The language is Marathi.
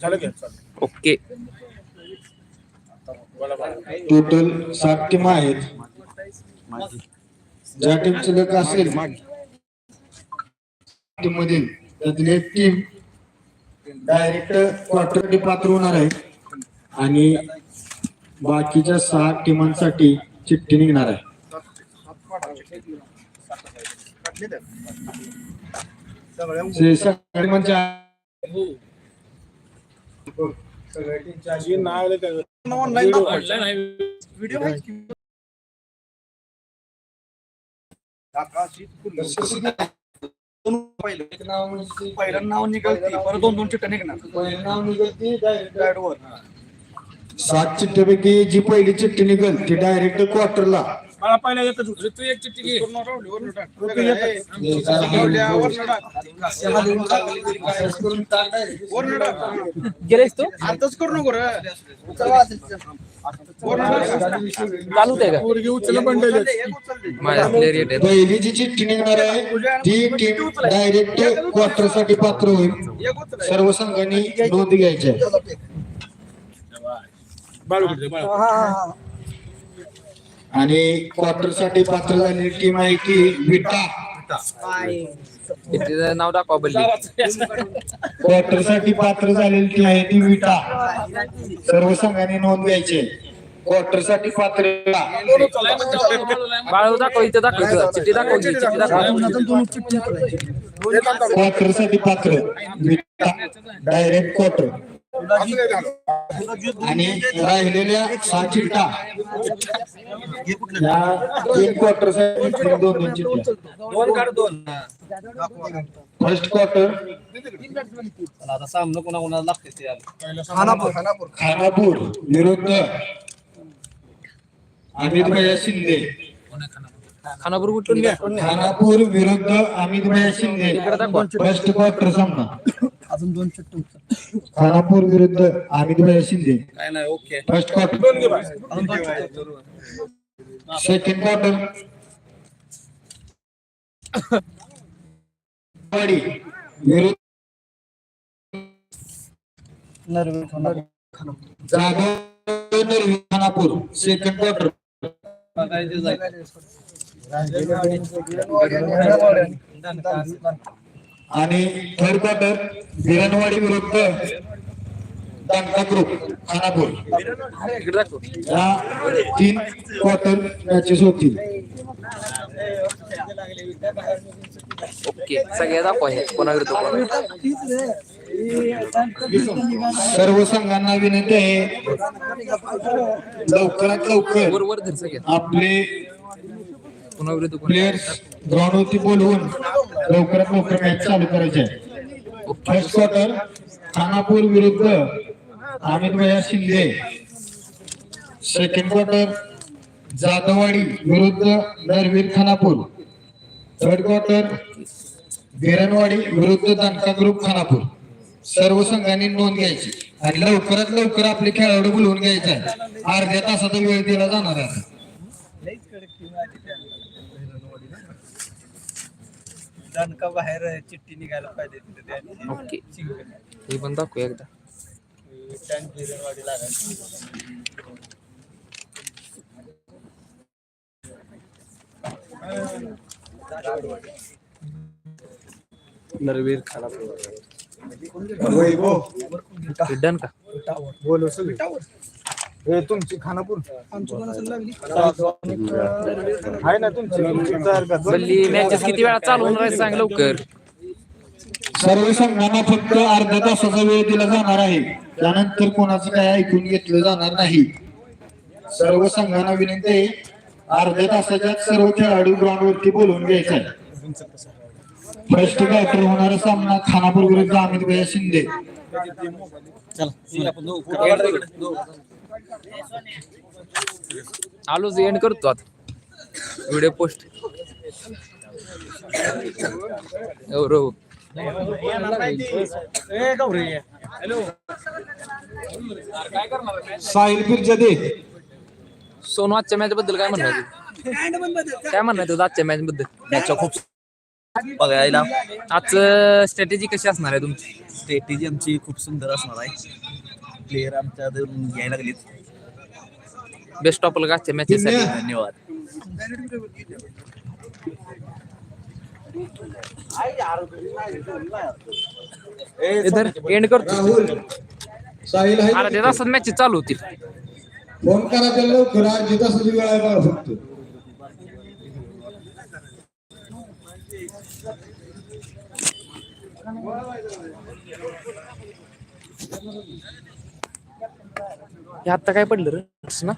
झालं की चालेल. ओके. टोटल सात टीम आहेत ज्या टीमची लक असेल टीम मधील त्यातील एक टीम डायरेक्ट क्वार्टर पात्र होणार आहे आणि बाकीच्या सहा टीमांसाठी चिठ्ठी निघणार आहे जे सगळ्या टीमांच्या जी नाव आलं त्या- पहिलं नाव निघालती परत दोन दोन चिट्ट्या निघणार सात चिठ्ठ्यापैकी जी पहिली चिठ्ठी निघल ती डायरेक्ट क्वार्टरला मला पहिला एकच होतं. तू एक चिठ्ठी घे. गेलेस तू? आताच करू नको रे. चालू आहे का? पोरगी उचललं पण दिलं. माझ्या प्लेअर येत आहेत. पहिली जी चिठ्ठी निघणार आहे ती टीम डायरेक्ट क्वार्टरसाठी पात्र होईल. सर्व संघांनी नोंद घ्यायची आहे. बाळू कुठे आहे? बाळू. आणि क्वार्टरसाठी पात्र झालेली टीम आहे की विटा? तिचं नाव दाखवा बल्ली. क्वार्टरसाठी पात्र झालेली टीम आहे ती विटा. सर्व संघांनी नोंद घ्यायची. क्वार्टरसाठी पात्र बाळू दाखव इथं दाखव. चिठ्ठी दाखव चिठ्ठी दाखव. क्वार्टरसाठी पात्र. विटा. डायरेक्ट क्वार्टर आणि राहिलेल्या सहा चिठ्ठ्या या तीन क्वार्टरसाठी दोन दोन चिठ्ठ्या फर्स्ट क्वार्टर आता सामनं कोणा कोणाला लागते ते खानापूर. विरुद्ध अमित भैया शिंदे. खानापूर कुठून खानापूर विरुद्ध अमित भैया शिंदे. फर्स्ट क्वार्टर सामना अजून दोन चिट्टे खानापूर विरुद्ध भैया शिंदे. काय नाही ओके. फर्स्ट क्वार्टर अजून दोन चिट्टे सेकंड क्वार्टर वाडी विरुद्ध जाधव नरवी खानापूर. सेकंड क्वार्टर आणि थर्ड क्वार्टर बिरणवाडी विरुद्ध ग्रुप खानापूर. या तीन क्वार्टर मॅचेस होतील. ओके सगळ्या दाखवा हे कोणा सर्व संघांना विनंती आहे लवकरात लवकर आपले प्लेयर्स ग्राउंड वरती बोलवून लवकरात लवकर मॅच चालू करायची आहे. फर्स्ट क्वार्टर खानापूर विरुद्ध अमित भैया शिंदे. सेकंड क्वार्टर जाधववाडी विरुद्ध नरवीर खानापूर. थर्ड क्वार्टर बिरणवाडी विरुद्ध दणका ग्रुप खानापूर. सर्व संघांनी नोंद घ्यायची. आणि लवकरात लवकर आपले खेळाडू बोलवून घ्यायचे आहे अर्ध्या तासाचा वेळ दिला जाणार आहे दणका बाहेर चिठ्ठी निघायला पाहिजे तिथे त्या ओके. हे पण दाखव एकदा. नरवीर खानापूर. हे डन का? तुमची खानापूर. आहे ना तुमची? बल्ली मॅचेस किती वेळा चालू होणार आहे सांग लवकर. सर्व संघांना फक्त अर्ध्या तासाचा वेळ दिला जाणार आहे. त्यानंतर कोणाचं काय ऐकून घेतलं जाणार नाही. सर्व संघांना विनंती आहे अर्ध्या तासाच्या सर्व खेळाडू ग्राउंड वरती बोलवून घ्यायचा आहे. फर्स्ट क्वार्टर होणारा सामना खानापूर विरुद्ध अमित भैया शिंदे. आलोच एंड करतो आता. व्हिडिओ पोस्ट एवढं साहिल पिरजादे सोनू आजच्या मॅच बद्दल काय म्हणणार तू? काय म्हणणार तुझं आजच्या मॅच बद्दल? मॅच खूप बघायला. आजचं स्ट्रॅटेजी कशी असणार आहे तुमची? स्ट्रॅटेजी आमची खूप सुंदर असणार आहे. प्लेअर आमच्या यायला लागलेत. बेस्ट ऑफ लक आजच्या मॅचेस साठी. धन्यवाद. इधर एंड करतो राहुल साहिल आहे अर्ध्या तासात मॅचेस चालू होतील. फोन करा त्याला लवकर. अर्धी तासाची वेळ आहे बघा फक्त. हे आता काय पडलं रे? ना